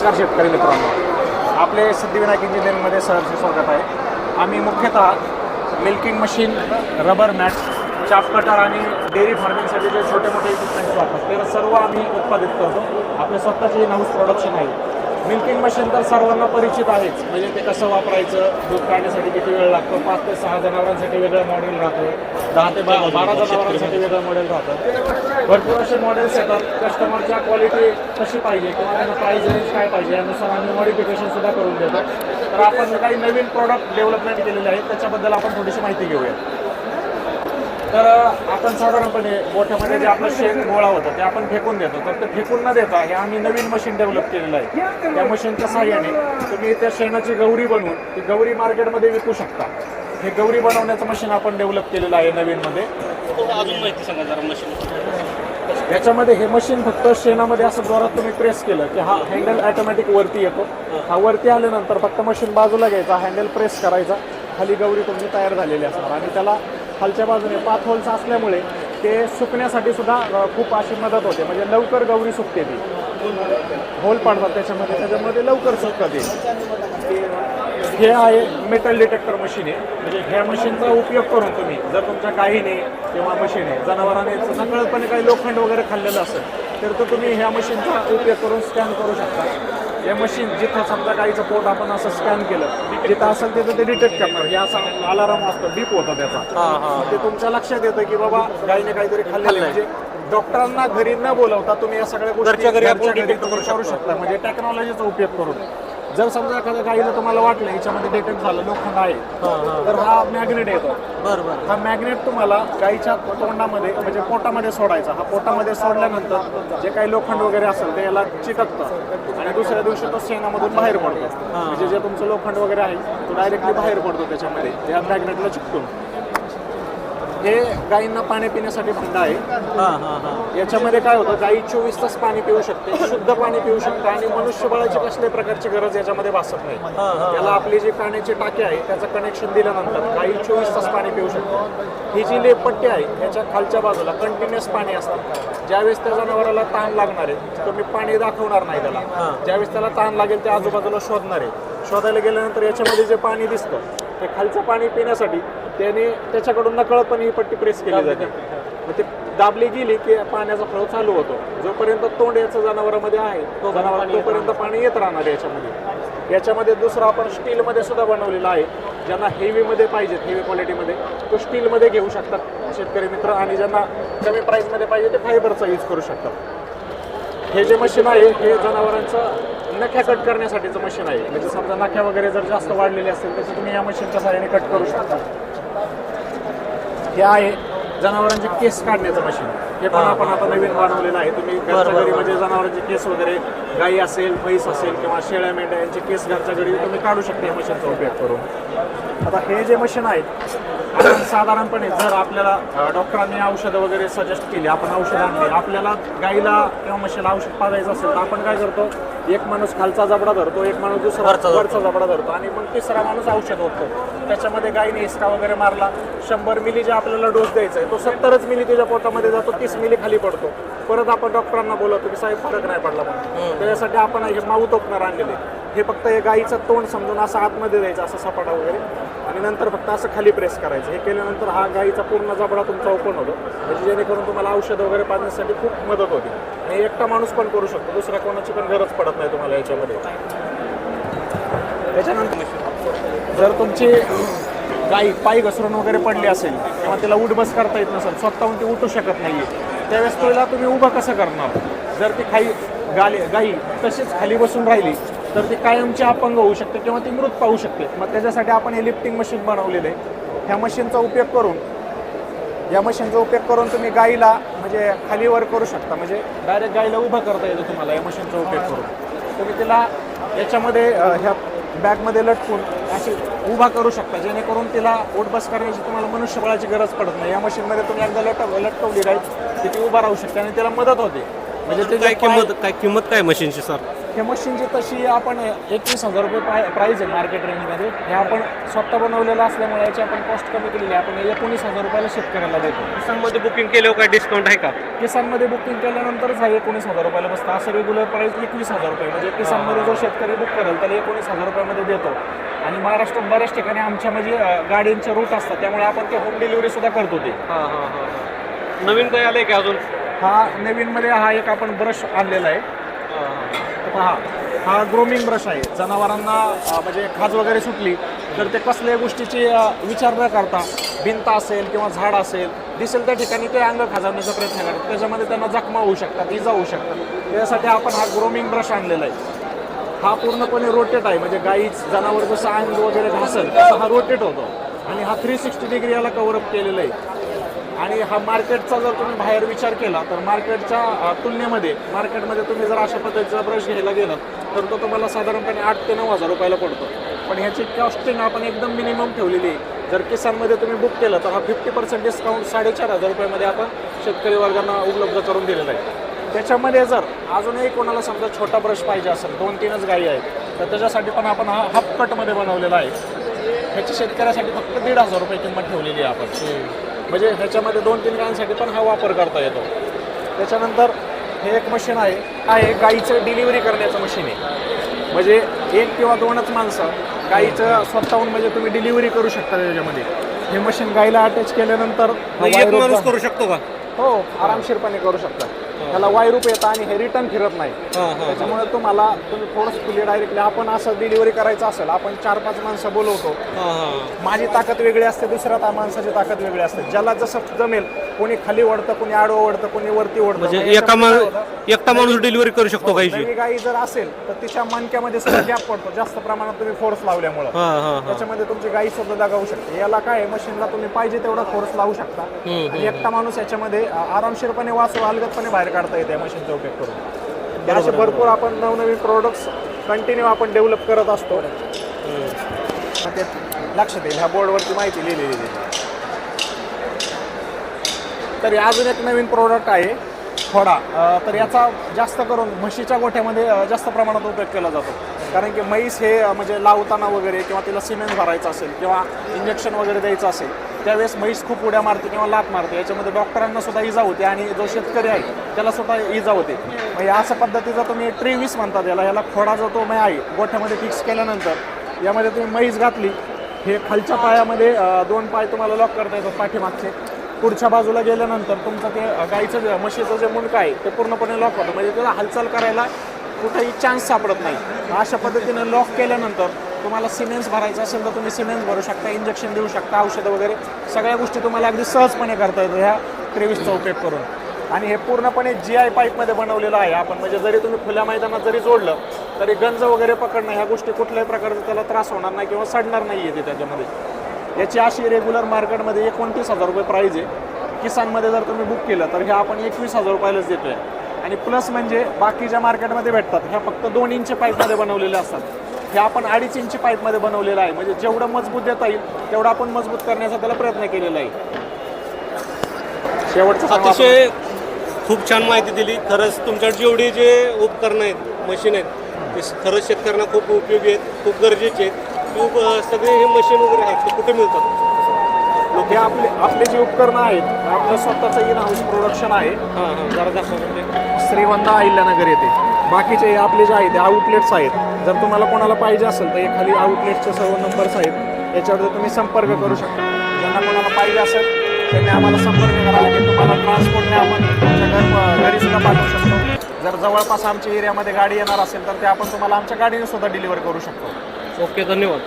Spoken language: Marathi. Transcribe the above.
नमस्कार शेतकरी मित्रांनो. आपले सिद्धिविनायक इंजिनिअरिंगमध्ये सहर्ष स्वागत आहे. आम्ही मुख्यतः milking machine rubber mat chaff cutter आणि डेअरी फार्मिंगसाठी जे छोटे मोठे इक्विपमेंट्स वापरतात ते सर्व आम्ही उत्पादित करतो. आपले स्वतःचे हाऊस प्रोडक्शन आहे. मिल्किंग मशीन तर सर्वांना परिचित आहेच. म्हणजे ते कसं वापरायचं दूध काढण्यासाठी किती वेळ लागतो? पाच ते सहा जनावरांसाठी वेगळं मॉडेल राहतं. दहा ते बा- बारा जनावरांसाठी वेगळं मॉडेल राहतं. भरपूर असे मॉडेल्स येतात. कस्टमरच्या क्वालिटी कशी पाहिजे किंवा त्यांना प्राईस रेंज काय पाहिजे यानुसार आम्ही मॉडिफिकेशन सुद्धा करून देतो. तर आपण काही नवीन प्रॉडक्ट डेव्हलपमेंट केलेले आहेत त्याच्याबद्दल आपण थोडीशी माहिती घेऊया तर आपण साधारणपणे मोठ्यामध्ये जे आपलं शेण गोळा होतं ते आपण फेकून देतो. तर ते फेकून न देता हे आम्ही नवीन मशीन डेव्हलप केलेलं आहे. त्या मशीनच्या सहाय्याने तुम्ही त्या शेणाची गौरी बनवून ती गौरी मार्केटमध्ये विकू शकता. हे गौरी बनवण्याचं मशीन आपण डेव्हलप केलेलं आहे नवीनमध्ये. अजून माहिती सांगा जरा मशीन याच्यामध्ये हे मशीन फक्त शेणामध्ये असं जोरात तुम्ही प्रेस केलं की हा हँडल ऑटोमॅटिक वरती येतो. हा वरती आल्यानंतर फक्त मशीन बाजूला घ्यायचा हँडल प्रेस करायचा. खाली गौरी तुमची तयार झालेली असणार आणि त्याला खालच्या बाजूने पाच होल्स असल्यामुळे ते सुकण्यासाठी सुद्धा खूप अशी मदत होते. म्हणजे लवकर गौरी सुकते ती. होल पाडतात त्याच्यामध्ये. त्याच्यामध्ये लवकर सुकतात ते. हे आहे मेटल डिटेक्टर मशीन आहे म्हणजे ह्या मशीनचा उपयोग करून तुम्ही जर तुमच्या गाईने किंवा मशीने जनावराने नकळतपणे काही लोखंड वगैरे खाल्लेलं असेल तर तो तुम्ही ह्या मशीनचा उपयोग करून स्कॅन करू शकता. हे मशीन जिथं समजा गाईचं पोट आपण असं स्कॅन केलं जिथं असेल तिथं ते डिटेक्ट करणार. हे असा अलाराम असतो डीप होतं त्याचा. ते तुमच्या लक्षात येतं की बाबा गाईने काहीतरी खाल्लेलं. म्हणजे डॉक्टरांना घरी न बोलवता तुम्ही या सगळ्या गोष्टी घरच्या घरी आपण detect करू शकता. म्हणजे टेक्नॉलॉजीचा उपयोग करून. जर समजा एखाद्या गाईला तुम्हाला वाटलं याच्यामध्ये डिटेक्ट झालं लोखंड आहे तर हा मॅग्नेट येतो. बरं बरं. हा मॅग्नेट तुम्हाला गाईच्या तोंडामध्ये म्हणजे पोटामध्ये सोडायचा. हा पोटामध्ये सोडल्यानंतर जे काही लोखंड वगैरे असेल ते याला चिटकतं आणि दुसऱ्या दिवशी तो शेणामधून बाहेर पडतो. म्हणजे जे तुमचं लोखंड वगैरे आहे तो डायरेक्टली बाहेर पडतो त्याच्यामध्ये. त्या मॅग्नेटला चिकटून. हे गाईंना पाणी पिण्यासाठी भांड आहे. हां हां हां. याच्यामध्ये काय होतं गाई चोवीस तास पाणी पिऊ शकते शुद्ध पाणी पिऊ शकते आणि मनुष्यबळाची कसल्याही प्रकारची गरज याच्यामध्ये भासत नाही. त्याला आपली जी पाण्याची टाकी आहे त्याचं कनेक्शन दिल्यानंतर गाई चोवीस तास पाणी पिऊ शकते. ही जी लेपट्टी आहे याच्या खालच्या बाजूला कंटिन्युअस पाणी असतं. ज्यावेळेस त्या जनावराला ताण लागणार आहे तुम्ही पाणी दाखवणार नाही त्याला. ज्यावेळेस त्याला ताण लागेल त्या आजूबाजूला शोधणार आहे. शोधायला गेल्यानंतर याच्यामध्ये जे पाणी दिसतं ते खालचं पाणी पिण्यासाठी त्याने त्याच्याकडून नकळतपणे ही पट्टी प्रेस केली जाते. मग ते दाबली गेली की पाण्याचा फ्लो चालू होतो. जोपर्यंत तोंड याचं जनावरांमध्ये आहे तो जनावर तोपर्यंत पाणी येत राहणार याच्यामध्ये. याच्यामध्ये दुसरं आपण स्टीलमध्ये सुद्धा बनवलेला आहे ज्यांना हेवीमध्ये पाहिजेत हेवी क्वालिटीमध्ये तो स्टीलमध्ये घेऊ शकतात. शेतकरी मित्र आणि ज्यांना कमी प्राईसमध्ये पाहिजे ते फायबरचा यूज करू शकतात. हे जे मशीन आहे हे जनावरांचं नख्या कट करण्यासाठीचं मशीन आहे. म्हणजे समजा नख्या वगैरे जर जास्त वाढलेले असतील तर तुम्ही या मशीनच्या सहाय्याने कट करू शकता. हे आहे जनावरांचे केस काढण्याचं मशीन हे पण आपण आता नवीन बनवलेलं आहे. तुम्ही घरच्या घरी म्हणजे जनावरांचे केस वगैरे गाई असेल म्हैस असेल किंवा शेळ्या मेंढ्या यांचे केस घरच्या घरी तुम्ही काढू शकता या मशीनचा उपयोग करून. आता हे जे मशीन आहेत साधारणपणे जर आपल्याला डॉक्टरांनी औषधं वगैरे सजेस्ट केली आपण औषधं आणली आपल्याला गाईला किंवा म्हशीला औषध पाजायचं असेल तर आपण काय करतो? एक माणूस खालचा जबडा धरतो एक माणूस दुसरा. वरचा जबडा. धरतो आणि मग तिसरा माणूस औषध होतो त्याच्यामध्ये गाईने हिसका वगैरे मारला शंभर मिली जे आपल्याला डोस द्यायचा आहे तो सत्तरच मिली त्याच्या पोटामध्ये जातो तीस मिली खाली पडतो. परत आपण डॉक्टरांना बोलवतो की साहेब फरक नाही पडला म्हणून. त्याच्यासाठी आपण हे माऊथ ओपनर आणलेले हे फक्त हे गाईचं तोंड समजून असं आतमध्ये द्यायचं असं सपाटा वगैरे. आणि नंतर फक्त असं खाली प्रेस करायचं. हे केल्यानंतर हा गाईचा पूर्ण जबडा तुमचा ओपन होतो. म्हणजे जेणेकरून तुम्हाला औषध वगैरे पाजण्यासाठी खूप मदत होते. आणि एकटा माणूस पण करू शकतो. दुसऱ्या कोणाची पण गरज पडत नाही तुम्हाला याच्यामध्ये. त्याच्यानंतर जर तुमची गाई पायी घसरून वगैरे पडली असेल किंवा तिला उठबस करता येत नसेल स्वतःहून ती उठू शकत नाही त्यावेळेस तिला तुम्ही उभं कसं करणार? जर ती खाई गाली गाई तशीच खाली बसून राहिली तर ती कायमची अपंग होऊ शकते किंवा ती मृत पाहू शकते. मग त्याच्यासाठी आपण हे लिफ्टिंग मशीन बनवलेलं आहे. ह्या मशीनचा उपयोग करून या मशीनचा उपयोग करून तुम्ही गाईला म्हणजे खालीवर करू शकता. म्हणजे डायरेक्ट गाईला उभं करता येतं तुम्हाला या मशीनचा उपयोग करून. तुम्ही तिला याच्यामध्ये ह्या बॅगमध्ये लटकून अशी उभा करू शकता जेणेकरून तिला उठबस करण्याची तुम्हाला मनुष्यबळाची गरज पडत नाही. या मशीनमध्ये तुम्ही एकदा लटक लटकवली गाई की ती उभा राहू शकते आणि तिला मदत होते. म्हणजे काय त्याची किंमत काय किंमत काय मशीनची सर? हे मशीनची तशी आपण एकवीस हजार रुपये प्राय प्राईज आहे मार्केट रेंजमध्ये हे आपण स्वतः बनवलेलं असल्यामुळे याची आपण कॉस्ट कमी केलेली आहे. आपण एकोणीस हजार रुपयाला शेतकऱ्याला देतो. किसानमध्ये बुकिंग केल्यावर काय डिस्काउंट आहे का? किसानमध्ये बुकिंग केल्यानंतरच हा एकोणीस हजार रुपयाला बसतं. असं रेग्युलर प्राईस एकवीस हजार रुपये. म्हणजे किसानमध्ये जो शेतकरी बुक करेल त्याला एकोणीस हजार रुपयामध्ये देतो. आणि महाराष्ट्रात बऱ्याच ठिकाणी आमच्या म्हणजे गाड्यांचे रूट असतात. त्यामुळे आपण ते होम डिलिव्हरी सुद्धा करतो ते. हां हां हां नवीन काय आलंय का अजून? हा नवीनमध्ये हा एक आपण ब्रश आणलेला आहे. पहा हा ग्रोमिंग ब्रश आहे. जनावरांना अं, म्हणजे खाज वगैरे सुटली तर ते कसल्याही गोष्टीची अं, विचार न करता भिंत असेल किंवा झाड असेल दिसेल त्या ठिकाणी ते अंग खाजवण्याचा प्रयत्न करतात. त्याच्यामध्ये त्यांना जखमा होऊ शकतात इजा होऊ शकतात. त्यासाठी आपण हा ग्रोमिंग ब्रश आणलेला आहे. हा पूर्णपणे रोटेट आहे. म्हणजे गाई जनावर जसं अंग वगैरे घासल तसा हा रोटेट होतो. आणि हा थ्री सिक्स्टी डिग्री याला कव्हरअप केलेला आहे. आणि हा मार्केटचा जर तुम्ही बाहेर विचार केला तर मार्केटच्या तुलनेमध्ये मार्केटमध्ये तुम्ही जर अशा पद्धतीचा ब्रश घ्यायला गेलात तर तो तुम्हाला साधारणपणे आठ ते नऊ हजार रुपयाला पडतो. पण ह्याची कॉस्टिंग आपण एकदम मिनिमम ठेवलेली आहे. जर किसानमध्ये तुम्ही बुक केलं तर हा फिफ्टी पर्सेंट डिस्काउंट साडेचार हजार रुपयामध्ये आपण शेतकरी वर्गांना उपलब्ध करून दिलेला आहे. त्याच्यामध्ये जर अजूनही कोणाला समजा छोटा ब्रश पाहिजे असेल दोन तीनच गायी आहेत तर त्याच्यासाठी पण आपण हा हाफ कटमध्ये बनवलेला आहे. ह्याची शेतकऱ्यासाठी फक्त दीड हजार रुपये किंमत ठेवलेली आहे आपण. म्हणजे ह्याच्यामध्ये दोन तीन गायांसाठी पण हा वापर करता येतो. त्याच्यानंतर हे एक मशीन आहे. हा एक गाईचं डिलिव्हरी करण्याचं मशीन आहे. म्हणजे एक किंवा दोनच माणसं गाईचं स्वतःहून म्हणजे तुम्ही डिलिव्हरी करू शकता त्याच्यामध्ये. हे मशीन गाईला अटॅच केल्यानंतर करू शकतो का? हो आरामशीरपणे करू शकता. त्याला वायरूप येतं आणि हे रिटर्न फिरत नाही. त्याच्यामुळे तुम्हाला तुम्ही फोर्सफुली डायरेक्टली आपण असं डिलिव्हरी करायचं असेल आपण चार पाच माणसं बोलवतो. माझी ताकद वेगळी असते दुसऱ्या ता माणसाची ताकद वेगळी असते. ज्याला जसं जमेल कोणी खाली ओढतं कोणी आडवं ओढतं कोणी वरती ओढतं. म्हणजे? एकटा माणूस डिलिव्हरी करू शकतो नवी गाई जर असेल तर तिच्या मणक्यामध्ये सुद्धा गॅप पडतो. जास्त प्रमाणात तुम्ही फोर्स लावल्यामुळं. त्याच्यामध्ये तुमची गाई सुद्धा दगावू शकते. याला काय मशीनला तुम्ही पाहिजे तेवढा फोर्स लावू शकता. एकटा माणूस याच्यामध्ये आरामशीरपणे वाचू अलगदपणे बाहेर काढता येते मशीनचा उपयोग करून. असे भरपूर आपण नवनवीन प्रोडक्ट्स कंटिन्यू आपण डेव्हलप करत असतो. ते लक्षात येईल. ह्या बोर्डवरती माहिती लिहिलेली आहे. तर अजून एक नवीन प्रोडक्ट आहे थोडा तर याचा जास्त करून म्हशीच्या गोठ्यामध्ये जास्त प्रमाणात उपयोग केला जातो. कारण की म्हैस हे म्हणजे लावताना वगैरे किंवा तिला सिमेंट भरायचं असेल किंवा इंजेक्शन वगैरे द्यायचं असेल त्यावेळेस म्हैस खूप उड्या मारते किंवा लात मारते. याच्यामध्ये डॉक्टरांना सुद्धा इजा होते आणि जो शेतकरी आहे त्याला सुद्धा इजा होते. मग या अशा पद्धतीचा तुम्ही ट्रेवीस म्हणतात याला याला खोडा जो तो मै आहे गोठ्यामध्ये फिक्स केल्यानंतर यामध्ये तुम्ही म्हैस घातली हे खालच्या पायामध्ये दोन पाय तुम्हाला लॉक करता येतात पाठीमागचे. पुढच्या बाजूला गेल्यानंतर तुमचं ते गाईचं जे म्हशीचं जे मुंडकं आहे ते पूर्णपणे लॉक होतं. म्हणजे त्याला हालचाल करायला कुठेही चान्स सापडत नाही. अशा पद्धतीनं लॉक केल्यानंतर तुम्हाला सिमेंट्स भरायचं असेल तर तुम्ही सिमेंट्स भरू शकता इंजेक्शन देऊ शकता औषधं वगैरे. सगळ्या गोष्टी तुम्हाला अगदी सहजपणे करता येतो ह्या ट्रेविसचा उपयोग करून. आणि हे पूर्णपणे जी आय पाईपमध्ये बनवलेलं आहे. आपण म्हणजे जरी तुम्ही खुल्या मैदानात जरी जोडलं तरी गंज वगैरे पकडणं ह्या गोष्टी कुठल्याही प्रकारचा त्याला त्रास होणार नाही किंवा सडणार नाही आहे ते त्याच्यामध्ये. याची अशी रेग्युलर मार्केटमध्ये एकोणतीस हजार रुपये प्राईज आहे. किसानमध्ये जर तुम्ही बुक केलं तर हे आपण एकवीस हजार रुपयालाच देतोय. आणि प्लस म्हणजे बाकीच्या मार्केटमध्ये भेटतात. ह्या फक्त दोन इंच पाईपमध्ये बनवलेले असतात. हे आपण अडीच इंच पाईपमध्ये बनवलेलं आहे. म्हणजे जेवढं मजबूत देता येईल तेवढं आपण मजबूत करण्याचा त्याला प्रयत्न केलेला आहे. शेवटचं. अतिशय खूप छान माहिती दिली. खरंच तुमच्याकडे जेवढे जे उपकरणं आहेत मशीन आहेत ते खरंच शेतकऱ्यांना खूप उपयोगी आहेत खूप गरजेचे आहेत. खूप सगळे हे मशीन वगैरे आहेत ते कुठे मिळतात? हे आपले आपले जे उपकरणं आहेत आपलं स्वतःचं इन हाऊस प्रोडक्शन आहे. हां हां. जरा म्हणजे श्रीवंदा अहिल्यानगर येथे बाकीचे आपले जे आहेत ते आउटलेट्स आहेत. जर तुम्हाला कोणाला पाहिजे असेल तर हे खाली आउटलेटचे सर्व नंबर्स आहेत. याच्यावर तुम्ही संपर्क करू शकता. ज्यांना कोणाला पाहिजे असेल त्यांनी आम्हाला संपर्क करावा लागेल. तुम्हाला ट्रान्सपोर्टने आपण तुमच्या घर घरी सुद्धा पाठवू शकतो. जर जवळपास आमच्या एरियामध्ये गाडी येणार असेल तर ते आपण तुम्हाला आमच्या गाडीने सुद्धा डिलिव्हर करू शकतो. ओके धन्यवाद.